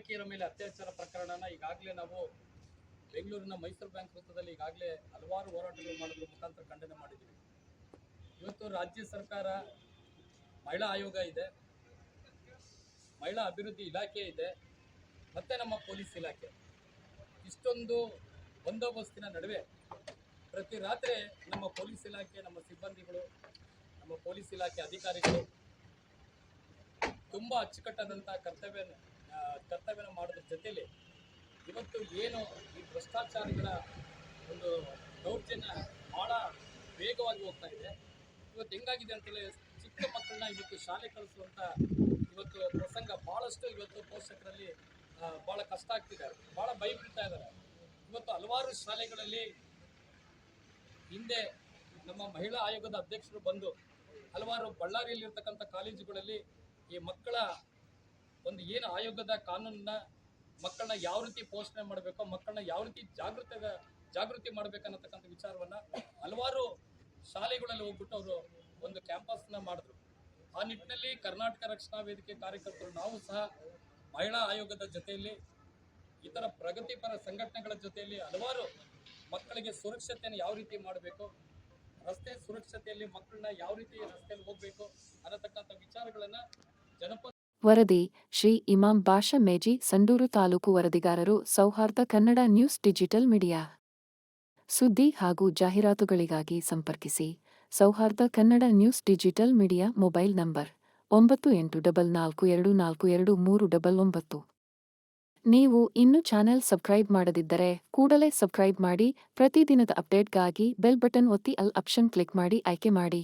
ತಾಯಂದಿರ ಮೇಲೆ ಅತ್ಯಾಚಾರ ಪ್ರಕರಣನ ಈಗಾಗಲೇ ನಾವು ಬೆಂಗಳೂರಿನ ಮೈಸೂರು ಬ್ಯಾಂಕ್ ವೃತ್ತದಲ್ಲಿ ಈಗಾಗಲೇ ಹಲವಾರು ಹೋರಾಟಗಳು ಮಾಡೋದ್ರ, ಮುಖಾಂತರ ಖಂಡನೆ ಮಾಡಿದ್ದೀವಿ. ಇವತ್ತು ರಾಜ್ಯ ಸರ್ಕಾರ ಮಹಿಳಾ ಆಯೋಗ ಇದೆ, ಮಹಿಳಾ ಅಭಿವೃದ್ಧಿ ಇಲಾಖೆ ಇದೆ, ಮತ್ತೆ ನಮ್ಮ ಪೊಲೀಸ್ ಇಲಾಖೆ. ಇಷ್ಟೊಂದು ಬಂದೋಬಸ್ತಿನ ನಡುವೆ ಪ್ರತಿ ರಾತ್ರಿ ನಮ್ಮ ಪೊಲೀಸ್ ಇಲಾಖೆ, ನಮ್ಮ ಸಿಬ್ಬಂದಿಗಳು, ನಮ್ಮ ಪೊಲೀಸ್ ಇಲಾಖೆ ಅಧಿಕಾರಿಗಳು ತುಂಬ ಅಚ್ಚುಕಟ್ಟಾದಂಥ ಕರ್ತವ್ಯ ಕರ್ತವ್ಯನ ಮಾಡೋದ್ರ ಜೊತೆಯಲ್ಲಿ ಇವತ್ತು ಏನು ಈ ಭ್ರಷ್ಟಾಚಾರಿಗಳ ಒಂದು ದೌರ್ಜನ್ಯ ಭಾಳ ವೇಗವಾಗಿ ಹೋಗ್ತಾ ಇದೆ. ಇವತ್ತು ಹೆಂಗಾಗಿದೆ ಅಂತೇಳಿ ಚಿಕ್ಕ ಮಕ್ಕಳನ್ನ ಇವತ್ತು ಶಾಲೆ ಕಳಿಸುವಂಥ ಇವತ್ತು ಪ್ರಸಂಗ ಭಾಳಷ್ಟು ಇವತ್ತು ಪೋಷಕರಲ್ಲಿ ಭಾಳ ಕಷ್ಟ ಆಗ್ತಿದೆ. ಭಾಳ ಭಯ ಬೀಳ್ತಾ ಇದ್ದಾರೆ. ಇವತ್ತು ಹಲವಾರು ಶಾಲೆಗಳಲ್ಲಿ ಹಿಂದೆ ನಮ್ಮ ಮಹಿಳಾ ಆಯೋಗದ ಅಧ್ಯಕ್ಷರು ಬಂದು ಹಲವಾರು ಬಳ್ಳಾರಿಯಲ್ಲಿರ್ತಕ್ಕಂಥ ಕಾಲೇಜುಗಳಲ್ಲಿ ಈ ಮಕ್ಕಳ ಒಂದು ಏನು ಆಯೋಗದ ಕಾನೂನನ್ನ ಮಕ್ಕಳನ್ನ ಯಾವ ರೀತಿ ಪೋಷಣೆ ಮಾಡಬೇಕು, ಮಕ್ಕಳನ್ನ ಯಾವ ರೀತಿ ಜಾಗೃತಿ ಜಾಗೃತಿ ಮಾಡಬೇಕನ್ನತಕ್ಕಂಥ ವಿಚಾರವನ್ನ ಹಲವಾರು ಶಾಲೆಗಳಲ್ಲಿ ಹೋಗ್ಬಿಟ್ಟು ಅವರು ಒಂದು ಕ್ಯಾಂಪಸ್ನ ಮಾಡಿದ್ರು. ಆ ನಿಟ್ಟಿನಲ್ಲಿ ಕರ್ನಾಟಕ ರಕ್ಷಣಾ ವೇದಿಕೆ ಕಾರ್ಯಕರ್ತರು, ನಾವು ಸಹ ಮಹಿಳಾ ಆಯೋಗದ ಜೊತೆಯಲ್ಲಿ, ಇತರ ಪ್ರಗತಿಪರ ಸಂಘಟನೆಗಳ ಜೊತೆಯಲ್ಲಿ ಹಲವಾರು ಮಕ್ಕಳಿಗೆ ಸುರಕ್ಷತೆಯನ್ನು ಯಾವ ರೀತಿ ಮಾಡಬೇಕು, ರಸ್ತೆ ಸುರಕ್ಷತೆಯಲ್ಲಿ ಮಕ್ಕಳನ್ನ ಯಾವ ರೀತಿ ರಸ್ತೆಯಲ್ಲಿ ಹೋಗಬೇಕು ಅನ್ನತಕ್ಕಂಥ ವಿಚಾರಗಳನ್ನ ಜನಪದ ವರದಿ, ಶ್ರೀ ಇಮಾಂ ಬಾಷಾ ಮೇಜಿ, ಸಂಡೂರು ತಾಲೂಕು ವರದಿಗಾರರು, ಸೌಹಾರ್ದ ಕನ್ನಡ ನ್ಯೂಸ್ ಡಿಜಿಟಲ್ ಮೀಡಿಯಾ. ಸುದ್ದಿ ಹಾಗೂ ಜಾಹೀರಾತುಗಳಿಗಾಗಿ ಸಂಪರ್ಕಿಸಿ, Sauharda Kannada news digital media mobile number, ಒಂಬತ್ತು ಎಂಟು ಡಬಲ್ ನಾಲ್ಕು ಎರಡು ನಾಲ್ಕು ಎರಡು ಮೂರು ಡಬಲ್ ಒಂಬತ್ತು. ನೀವು ಇನ್ನೂ ಚಾನೆಲ್ ಸಬ್ಸ್ಕ್ರೈಬ್ ಮಾಡದಿದ್ದರೆ ಕೂಡಲೇ ಸಬ್ಸ್ಕ್ರೈಬ್ ಮಾಡಿ, ಪ್ರತಿದಿನದ ಅಪ್ಡೇಟ್ಗಾಗಿ ಬೆಲ್ ಬಟನ್ ಒತ್ತಿ ಅಲ್ ಆಪ್ಷನ್ ಕ್ಲಿಕ್ ಮಾಡಿ ಆಯ್ಕೆ ಮಾಡಿ.